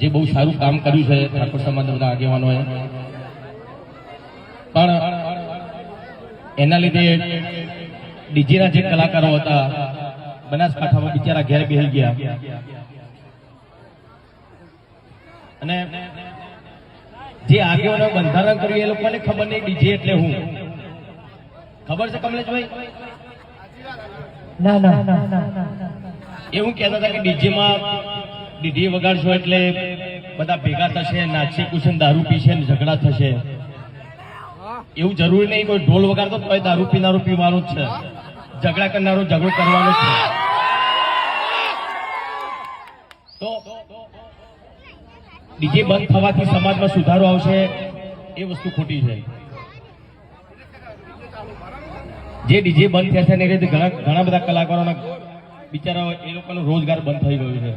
જે બહુ સારું કામ કર્યું છે ઠાકોર સમાજના બધા આગેવાનોએ પણ એના લીધે ડીજેના જે કલાકારો હતા બનાસકાંઠામાં બિચારા ઘેર બેસી ગયા. અને જે આગેવાનો બંધારણ કર્યું એ લોકોને ખબર નહીં ડીજે એટલે હું. ખબર છે કમલેશભાઈ? ના ના ના ના. એવું કહેતા હતા કે ડીજેમાં ડીજે વગાડશો એટલે બધા ભેગા થશે નાચશે કુશે દારૂ પીશે ને ઝઘડા થશે. એવું જરૂરી નહીં, કોઈ ઢોલ વગાડતો તો દારૂ પીનારો પીવાનો જ છે. ઝઘડા કરનારો ઝઘડો કરવાનો છે. તો ડીજે બંધ થવાથી સમાજમાં સુધારો આવશે એ વસ્તુ ખોટી છે. જે ડીજે બંધ થયા છે ને એ રીતે ઘણા ઘણા બધા કલાકારોના બિચારા એ લોકોનો રોજગાર બંધ થઈ ગયો છે.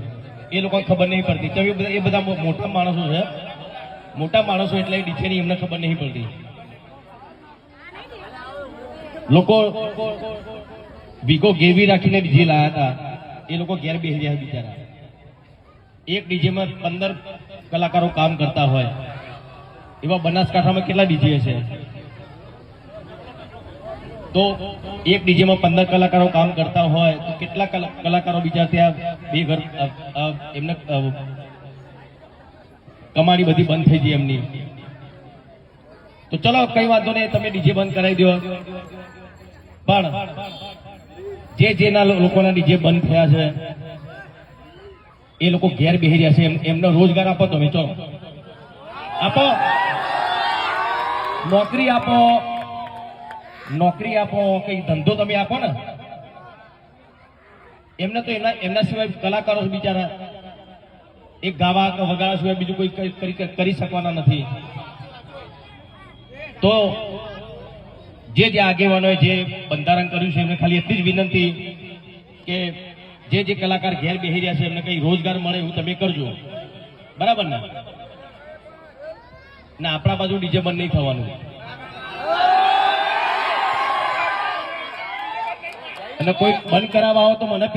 એ લોકોને ખબર નહીં પડતી. તો એ બધા એ બધા મોટા માણસો છે. મોટા માણસો એટલે ડીજેની એમને ખબર નહીં પડતી. લોકો ભીગો ગેવી રાખીને ડીજે લાયા હતા. એ લોકો ઘેર બેસી રહ્યા બિચારા. એક ડીજેમાં પંદર કલાકારો કામ કરતા હોય. એવા બનાસકાંઠામાં કેટલા ડીજે હશે તો એક ડીજેમાં પંદર કલાકારો કામ કરતા હોય, તો કેટલા કલા- કલાકારો બીજા ત્યાં બે ઘર એમને કમાણી બધી બંધ થઈ ગઈ એમની. તો ચલો, કઈ વાંધો નહીં, તમે ડીજે બંધ કરાવી દો. પણ જે જેના લોકોના ડીજે બંધ થયા છે, એ લોકો ઘેર બેસી રહ્યા છે. એમ- એમનો રોજગાર આપો તમે, ચલો. આપો. નોકરી આપો. નોકરી આપો, કઈ ધંધો તમે આપો ને. એમને તો એમના એમના સિવાય કલાકારો બિચારા. એક ગાવા કે વગાડવા સિવાય બીજું કોઈ કરી- શકવાના નથી. તો જે જે આગેવાનોએ જે બંધારણ કર્યું છે, એમને ખાલી એટલી જ વિનંતી કે જે જે કલાકાર ઘેર બેસી રહ્યા છે, એમને કઈ રોજગાર મળે એવું તમે કરજો. બરાબર ને? આપણા બાજુ ડીજે નહીં થવાનું. અને કોઈ બંધ કરાવવા આવો તો મને